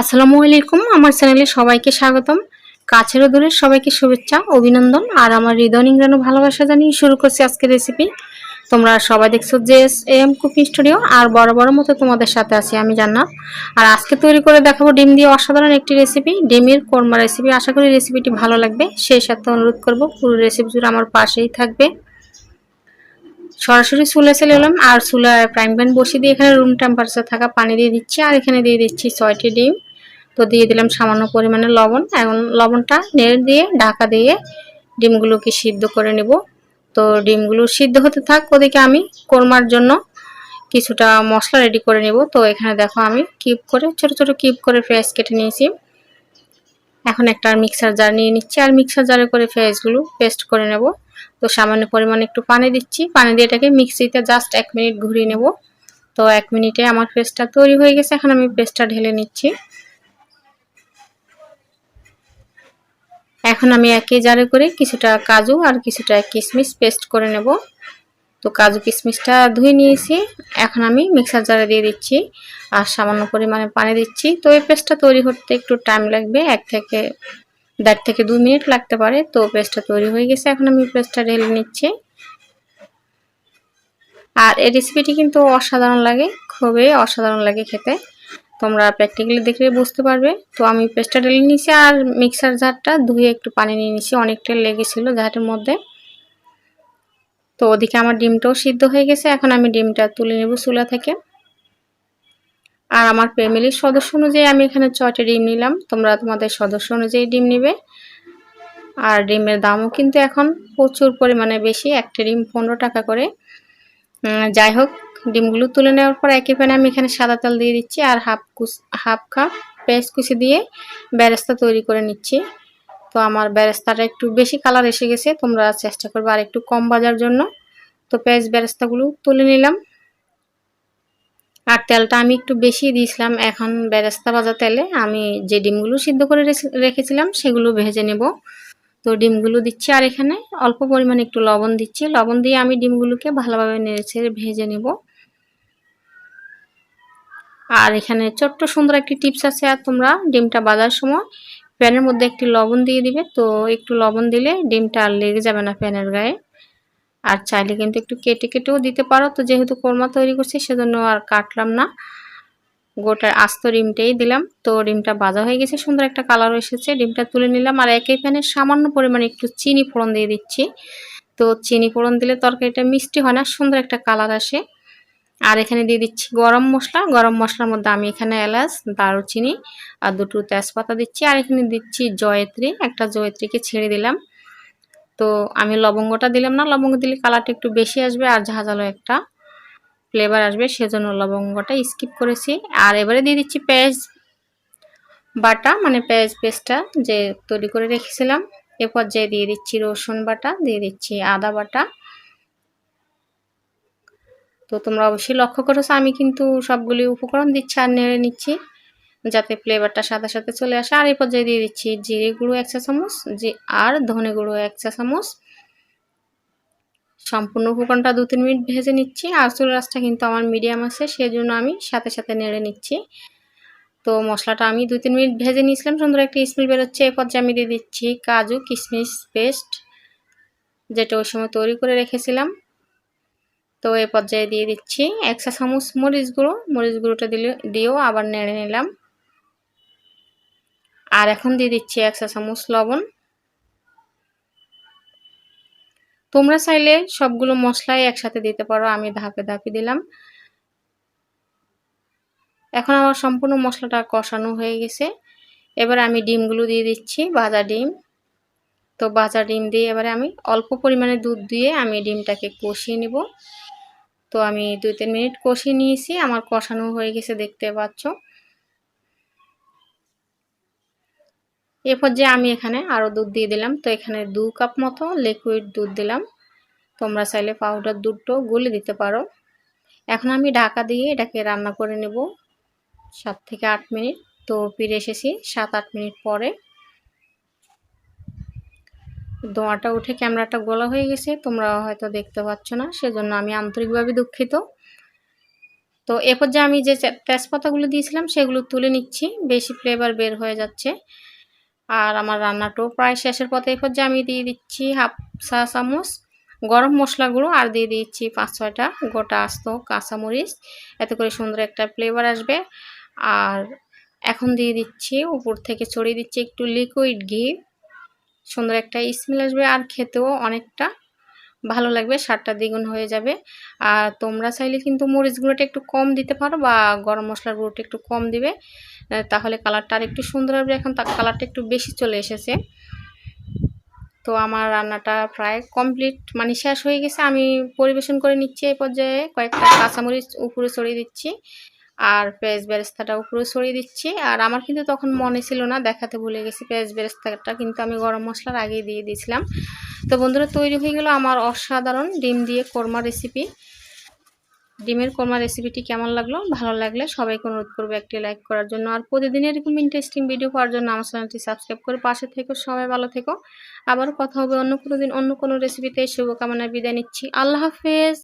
আসসালামু আলাইকুম, আমার চ্যানেলে সবাইকে স্বাগতম। কাছের দূরের সবাইকে শুভেচ্ছা, অভিনন্দন, আর আমার হৃদয় নিংড়ানো ভালোবাসা জানিয়ে শুরু করছি আজকের রেসিপি তোমরা সবাই দেখছ যে এম কুকিং স্টুডিও আর বড় বড় মতো তোমাদের সাথে আছি আমি জান্নাত। আর আজকে তৈরি করে দেখাবো ডিম দিয়ে অসাধারণ একটি রেসিপি ডিমের কোরমা রেসিপি আশা করি রেসিপিটি ভালো লাগবে। সেই সাথে অনুরোধ করব, পুরো রেসিপি জুড়ে আমার পাশেই থাকবে। সরাসরি চুলে চলে এলাম, আর চুলায় প্রাইম প্যান বসিয়ে দিয়ে এখানে রুম টেম্পারেচার থাকা পানি দিয়ে দিচ্ছি, আর এখানে দিয়ে দিচ্ছি ছয়টি ডিম। তো দিয়ে দিলাম সামান্য পরিমাণে লবণ। এখন লবণটা নেড়ে দিয়ে ঢাকা দিয়ে ডিমগুলোকে সিদ্ধ করে নেব। তো ডিমগুলো সিদ্ধ হতে থাক, ওদিকে আমি কোরমার জন্য কিছুটা মশলা রেডি করে নেব। তো এখানে দেখো আমি কিউব করে, ছোট ছোট কিউব করে পেঁয়াজ কেটে নিয়েছি। এখন একটা মিক্সার জার নিয়ে নিচ্ছি আর মিক্সার জারে করে পেঁয়াজগুলো পেস্ট করে নেব। তো সামান্য পরিমাণে একটু পানি দিচ্ছি। পানি দিয়ে এটাকে মিক্সিতে জাস্ট এক মিনিট ঘুরিয়ে নেব। তো এক মিনিটে আমার পেস্টটা তৈরি হয়ে গেছে। এখন আমি পেস্টটা ঢেলে নিচ্ছি। এখন আমি একে জারে করে কিছুটা কাজু আর কিছুটা কিশমিশ পেস্ট করে নেব। তো কাজু কিশমিশটা ধুয়ে নিয়েছি। এখন আমি মিক্সার জারে দিয়ে দিচ্ছি আর সামান্য পরিমাণে পানি দিচ্ছি। তো এই পেস্টটা তৈরি করতে একটু টাইম লাগবে, এক থেকে দেড় থেকে দু মিনিট লাগতে পারে। তো পেস্টটা তৈরি হয়ে গেছে। এখন আমি পেস্টটা ঢেলে নিচ্ছি। আর এই রেসিপিটি কিন্তু অসাধারণ লাগে, খুবই অসাধারণ লাগে খেতে। তোমরা প্র্যাকটিক্যালি দেখলে বুঝতে পারবে। তো আমি পেস্টটা ঢেলে নিয়েছি আর মিক্সার জারটা ধুয়ে একটু পানি নিয়ে নিয়েছি, অনেকটা লেগেছিল জারটার মধ্যে। তো ওদিকে আমার ডিমটাও সিদ্ধ হয়ে গেছে, এখন আমি ডিমটা তুলে নেব চুলা থেকে। আর আমার ফ্যামিলির সদস্য অনুযায়ী আমি এখানে ছয়টা ডিম নিলাম, তোমরা তোমাদের সদস্য অনুযায়ী ডিম নিবে। আর ডিমের দামও কিন্তু এখন প্রচুর পরিমাণে বেশি, একটা ডিম পনেরো টাকা করে। যাই হোক ডিমগুলো তুলে নেওয়ার পর একই প্যানে আমি এখানে সাদা তেল দিয়ে দিচ্ছি আর হাফ কুচ হাফ কাপ পেঁয়াজ কুচি দিয়ে ব্যারেস্তা তৈরি করে নিচ্ছি। তো আমার ব্যারেস্তাটা একটু বেশি কালার এসে গেছে, তোমরা চেষ্টা করবে আর একটু কম বাজার জন্য। তো পেঁয়াজ ব্যারেস্তাগুলো তুলে নিলাম। আর তেলটা আমি একটু বেশি দিয়েছিলাম, এখন বেরেস্তা ভাজা তেলে আমি যে ডিমগুলো সিদ্ধ করে রেখেছিলাম সেগুলো ভেজে নেব। তো ডিমগুলো দিচ্ছি আর এখানে অল্প পরিমাণে একটু লবণ দিচ্ছি। লবণ দিয়ে আমি ডিমগুলোকে ভালোভাবে নেড়েছে ভেজে নেব। আর এখানে ছোট্ট সুন্দর একটি টিপস আছে, আর তোমরা ডিমটা বাজার সময় প্যানের মধ্যে একটি লবণ দিয়ে দিবে। তো একটু লবণ দিলে ডিমটা আর লেগে যাবে না প্যানের গায়ে। আর চাইলে কিন্তু একটু কেটে কেটেও দিতে পারো। তো যেহেতু কোরমা তৈরি করছি, সেজন্য আর কাটলাম না। গোটা আস্ত ডিমটাই দিলাম। তো ডিমটা ভাজা হয়ে গেছে, সুন্দর একটা কালার এসেছে। ডিমটা তুলে নিলাম, আর একই প্যানে সামান্য পরিমাণে একটু চিনি ফোড়ন দিয়ে দিচ্ছি। তো চিনি ফোড়ন দিলে তরকারিটা মিষ্টি হয় না, সুন্দর একটা কালার আসে। আর এখানে দিয়ে দিচ্ছি গরম মশলা। গরম মশলার মধ্যে আমি এখানে এলাচ, দারুচিনি আর দুটো তেজপাতা দিচ্ছি। আর এখানে দিচ্ছি জয়ত্রী। একটা জয়ত্রীকে ছেড়ে দিলাম। তো আমি লবঙ্গটা দিলাম না। লবঙ্গ দিলে কালারটা একটু বেশি আসবে আর ঝাঁঝালো একটা ফ্লেভার আসবে। সেজন্য লবঙ্গটা স্কিপ করেছি। আর এবারে দিয়ে দিচ্ছি পেঁয়াজ বাটা মানে পেঁয়াজ পেস্টটা যে তৈরি করে রেখেছিলাম। এ পর্যায়ে দিয়ে দিচ্ছি রসুন বাটা, দিয়ে দিচ্ছি আদা বাটা। তো তোমরা অবশ্যই লক্ষ্য করেছ, আমি কিন্তু সবগুলি উপকরণ দিচ্ছি আর নেড়ে নিচ্ছি যাতে ফ্লেভারটা সাথে সাথে চলে আসে। আর এই পর্যায়ে দিয়ে দিচ্ছি জিরে গুঁড়ো এক চা চামচ আর ধনে গুঁড়ো এক চা চামচ। সম্পূর্ণ উপকরণটা দু তিন মিনিট ভেজে নিচ্ছি। আর চুল রাসটা কিন্তু আমার মিডিয়াম আছে সেই জন্য আমি সাথে সাথে নেড়ে নিচ্ছি। তো মশলাটা আমি দু তিন মিনিট ভেজে নিয়েছিলাম, সুন্দর একটা স্মেল বেরোচ্ছে। এই পর্যায়ে আমি দিয়ে দিচ্ছি কাজু কিশমিশ পেস্ট যেটা ওই সময় তৈরি করে রেখেছিলাম। তো এই পর্যায়ে দিয়ে দিচ্ছি এক চা চামচ মরিচ গুঁড়ো। মরিচ গুঁড়োটা দিলে, দিয়েও আবার নেড়ে নিলাম। আর এখন দিয়ে দিচ্ছি এক চা চামচ লবণ। তোমরা চাইলে সবগুলো মশলাই একসাথে দিতে পারো, আমি ধাপে ধাপে দিলাম। এখন আমার সম্পূর্ণ মশলাটা কষানো হয়ে গেছে। এবার আমি ডিমগুলো দিয়ে দিচ্ছি, ভাজা ডিম। তো ভাজা ডিম দিয়ে এবারে আমি অল্প পরিমাণে দুধ দিয়ে আমি ডিমটাকে কষিয়ে নেব। তো আমি দুই তিন মিনিট কষিয়ে নিয়েছি, আমার কষানো হয়ে গেছে দেখতে পাচ্ছ। এরপর যে আমি এখানে আরও দুধ দিয়ে দিলাম, তো এখানে দু কাপ মতো লিকুইড দুধ দিলাম। তোমরা চাইলে পাউডার দুধটাও গুলে দিতে পারো। এখন আমি ঢাকা দিয়ে এটাকে রান্না করে নেব সাত থেকে আট মিনিট। তো ফিরে এসেছি সাত আট মিনিট পরে। দোয়াটা উঠে ক্যামেরাটা গোলা হয়ে গেছে তোমরা হয়তো দেখতে পাচ্ছ না, সেজন্য আমি আন্তরিকভাবে দুঃখিত। তো এ পর্যায়ে আমি যে তেজপাতাগুলো দিয়েছিলাম, সেগুলো তুলে নিচ্ছি, বেশি ফ্লেভার বের হয়ে যাচ্ছে। আর আমার রান্নাটাও প্রায় শেষের পথে এই পর্যায়ে আমি দিয়ে দিচ্ছি হাফ চা চামচ গরম মশলাগুলো আর দিয়ে দিচ্ছি পাঁচ ছয়টা গোটা আস্ত কাঁচামরিচ। এতে করে সুন্দর একটা ফ্লেভার আসবে। আর এখন দিয়ে দিচ্ছি, উপর থেকে ছড়িয়ে দিচ্ছি একটু লিকুইড ঘি। সুন্দর একটা স্মেল আসবে আর খেতেও অনেকটা ভালো লাগবে, স্বাদটা দ্বিগুণ হয়ে যাবে। আর তোমরা চাইলে কিন্তু মরিচ গুঁড়োটা একটু কম দিতে পারো বা গরম মশলার গুঁড়োটা একটু কম দিবে। তাহলে কালারটা আর একটু সুন্দর হবে এখন তার কালারটা একটু বেশি চলে এসেছে। তো আমার রান্নাটা প্রায় কমপ্লিট মানে শেষ হয়ে গেছে। আমি পরিবেশন করে নিচ্ছি এই পর্যায়ে। কয়েকটা কাঁচামরিচ উপরে ছড়িয়ে দিচ্ছি। আর পেঁয়াজ বেরেস্তাটা উপরে ছড়িয়ে দিচ্ছি। আর আমার কিন্তু তখন মনে ছিল না, দেখাতে ভুলে গেছি পেঁয়াজ বেরেস্তাটা, কিন্তু আমি গরম মশলার আগেই দিয়ে দিয়েছিলাম। তো বন্ধুরা, তৈরি হয়ে গেল আমার অসাধারণ ডিম দিয়ে কোরমা রেসিপি। ডিমের কোরমা রেসিপিটি কেমন লাগল? ভালো লাগলে সবাইকে অনুরোধ করব একটি লাইক করার জন্য। আর প্রতিদিন এরকম ইন্টারেস্টিং ভিডিও পাওয়ার জন্য আমার চ্যানেলটি সাবস্ক্রাইব করে পাশে থেকো, সবাই ভালো থেকো। আবার কথা হবে অন্য কোনো দিন অন্য কোনো রেসিপিতে শুভকামনায় বিদায় নিচ্ছি। আল্লাহ হাফেজ।